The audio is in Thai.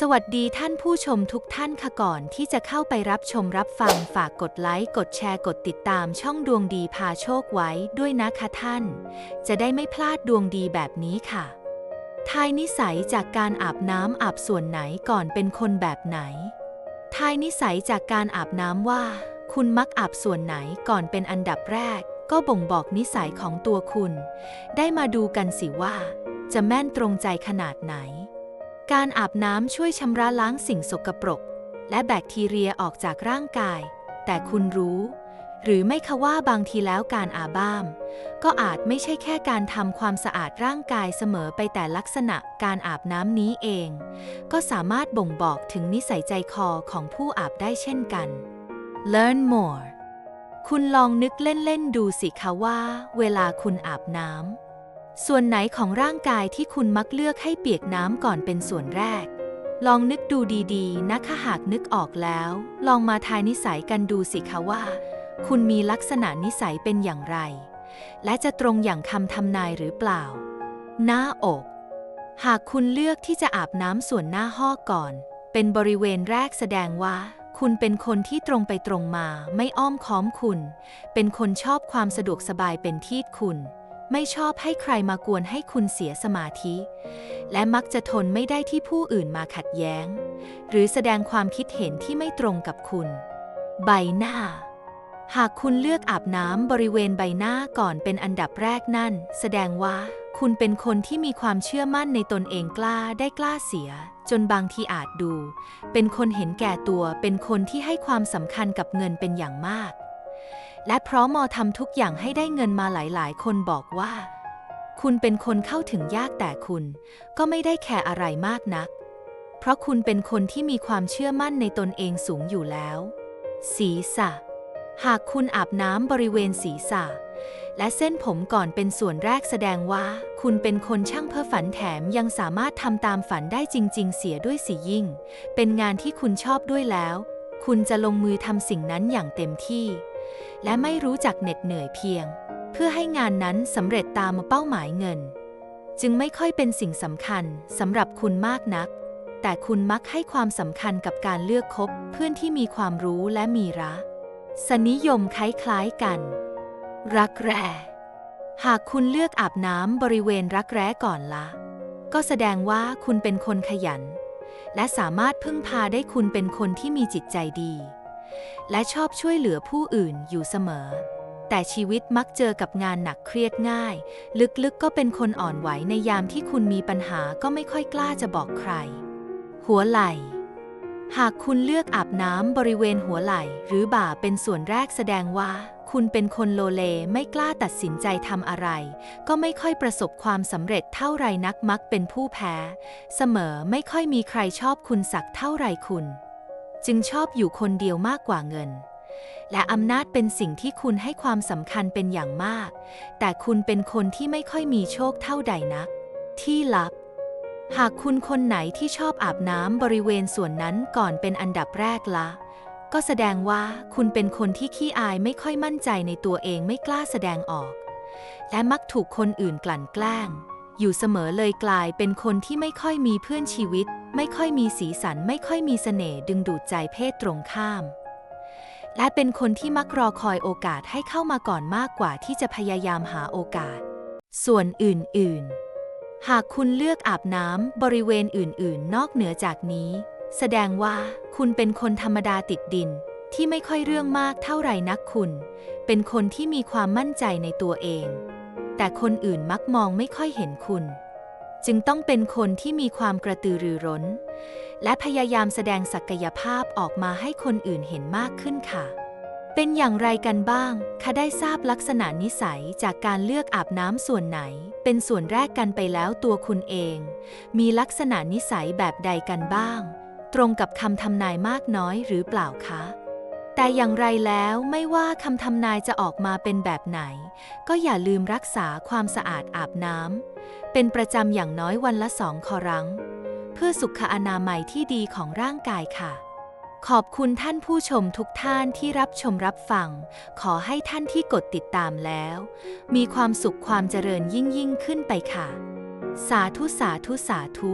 สวัสดีท่านผู้ชมทุกท่านค่ะก่อนที่จะเข้าไปรับชมรับฟังฝากกดไลค์ กดแชร์กดติดตามช่องดวงดีพาโชคไว้ด้วยนะคะท่าน จะได้ไม่พลาดดวงดีแบบนี้ค่ะ ทายนิสัยจากการอาบน้ำอาบส่วนไหนก่อนเป็นคนแบบไหน ทายนิสัยจากการอาบน้ำว่า คุณมักอาบส่วนไหนก่อนเป็นอันดับแรก ก็บ่งบอกนิสัยของตัวคุณ ได้มาดูกันสิว่า จะแม่นตรงใจขนาดไหน การอาบน้ำช่วยชำระล้างสิ่งสกปรก และแบคทีเรียออกจากร่างกาย แต่คุณรู้ หรือไม่คะว่าบางทีแล้วการอาบ้าม ก็อาจไม่ใช่แค่การทำความสะอาดร่างกายเสมอไปแต่ลักษณะการอาบน้ำนี้เอง ก็สามารถบ่งบอกถึงนิสัยใจคอของผู้อาบได้เช่นกัน Learn more คุณลองนึกเล่น ๆ ดูสิคะว่า เวลาคุณอาบน้ำ ส่วนไหนของร่างกายที่คุณมักเลือกให้เปียกน้ำก่อนเป็นส่วนแรก ลองนึกดูดีๆ นะคะหากนึกออกแล้ว ลองมาทายนิสัยกันดูสิคะว่า คุณมีลักษณะนิสัยเป็นอย่างไร และจะตรงอย่างคำทำนายหรือเปล่า หน้าอก หากคุณเลือกที่จะอาบน้ำส่วนหน้าห้อก่อน เป็นบริเวณแรกแสดงว่าคุณเป็นคนที่ตรงไปตรงมา ไม่อ้อมค้อมคุณ เป็นคนชอบความสะดวกสบายเป็นที่คุณ ไม่ชอบให้ใครมากวนให้คุณเสียสมาธิ และมักจะทนไม่ได้ที่ผู้อื่นมาขัดแย้ง หรือแสดงความคิดเห็นที่ไม่ตรงกับคุณ ใบหน้า หากคุณเลือกอาบน้ำบริเวณใบหน้าก่อนเป็นอันดับแรกนั่น แสดงว่าคุณเป็นคนที่มีความเชื่อมั่นในตนเองกล้าได้กล้าเสีย จนบางทีอาจดู เป็นคนเห็นแก่ตัวเป็นคนที่ให้ความสำคัญกับเงินเป็นอย่างมาก และเพราะมอทำทุกอย่างให้ได้เงินมาหลายๆ คนบอกว่า คุณเป็นคนเข้าถึงยากแต่คุณ ก็ไม่ได้แคร์อะไรมากนัก เพราะคุณเป็นคนที่มีความเชื่อมั่นในตนเองสูงอยู่แล้ว ศีรษะ หากคุณอาบน้ำบริเวณศีรษะ และเส้นผมก่อนเป็นส่วนแรกแสดงว่า คุณเป็นคนช่างเพ้อฝันแถมยังสามารถทำตามฝันได้จริง ๆ เสียด้วยสิยิ่ง เป็นงานที่คุณชอบด้วยแล้ว คุณจะลงมือทำสิ่งนั้นอย่างเต็มที่ และไม่รู้จักเหน็ดเหนื่อยเพียง เพื่อให้งานนั้นสำเร็จตามเป้าหมายเงิน จึงไม่ค่อยเป็นสิ่งสำคัญสำหรับคุณมากนัก แต่คุณมักให้ความสำคัญกับการเลือกคบเพื่อนที่มีความรู้และมีรักสนิยมคล้ายๆกัน รักแร้หากคุณเลือกอาบน้ำบริเวณรักแร้ก่อนละ ก็แสดงว่าคุณเป็นคนขยัน และสามารถพึ่งพาได้คุณเป็นคนที่มีจิตใจดี และชอบช่วยเหลือผู้อื่นอยู่เสมอ แต่ชีวิตมักเจอกับงานหนักเครียดง่าย ลึกๆก็เป็นคนอ่อนไหวในยามที่คุณมีปัญหาก็ไม่ค่อยกล้าจะบอกใคร หัวไหล่ หากคุณเลือกอาบน้ำบริเวณหัวไหล่ หรือบ่าเป็นส่วนแรกแสดงว่า คุณเป็นคนโลเลไม่กล้าตัดสินใจทำอะไร ก็ไม่ค่อยประสบความสำเร็จเท่าไรนักมักเป็นผู้แพ้ เสมอไม่ค่อยมีใครชอบคุณสักเท่าไรคุณ จึงชอบอยู่คนเดียวมากกว่าเงิน และอำนาจเป็นสิ่งที่คุณให้ความสำคัญเป็นอย่างมาก แต่คุณเป็นคนที่ไม่ค่อยมีโชคเท่าใดนัก ที่ลับ หากคุณคนไหนที่ชอบอาบน้ำบริเวณส่วนนั้นก่อนเป็นอันดับแรกละก็แสดงว่าคุณเป็นคนที่ขี้อายไม่ค่อยมั่นใจในตัวเองไม่กล้าแสดงออก และมักถูกคนอื่นกลั่นแกล้ง อยู่เสมอเลยกลายเป็นคนที่ไม่ค่อยมีเพื่อนชีวิต ไม่ค่อยมีสีสัน ไม่ค่อยมีเสน่ห์ดึงดูดใจเพศตรงข้าม และเป็นคนที่มักรอคอยโอกาสให้เข้ามาก่อนมากกว่าที่จะพยายามหาโอกาส ส่วนอื่น ๆ หากคุณเลือกอาบน้ำบริเวณอื่น ๆ นอกเหนือจากนี้ แสดงว่าคุณเป็นคนธรรมดาติดดินที่ไม่ค่อยเรื่องมากเท่าไหร่นักคุณ เป็นคนที่มีความมั่นใจในตัวเอง แต่คนอื่นมักมองไม่ค่อยเห็นคุณ จึงต้องเป็นคนที่มีความกระตือรือร้น และพยายามแสดงศักยภาพออกมาให้คนอื่นเห็นมากขึ้นค่ะ เป็นอย่างไรกันบ้างคะได้ทราบลักษณะนิสัยจากการเลือกอาบน้ำส่วนไหน เป็นส่วนแรกกันไปแล้วตัวคุณเอง มีลักษณะนิสัยแบบใดกันบ้าง ตรงกับคำทำนายมากน้อยหรือเปล่าคะ แต่อย่างไรแล้วไม่ว่าคำทำนายจะออกมาเป็นแบบไหน ก็อย่าลืมรักษาความสะอาดอาบน้ำเป็นประจำอย่างน้อยวันละสองครั้ง เพื่อสุขอนามัยที่ดีของร่างกายค่ะ ขอบคุณท่านผู้ชมทุกท่านที่รับชมรับฟัง ขอให้ท่านที่กดติดตามแล้ว มีความสุขความเจริญยิ่งยิ่งขึ้นไปค่ะ สาธุสาธุสาธุ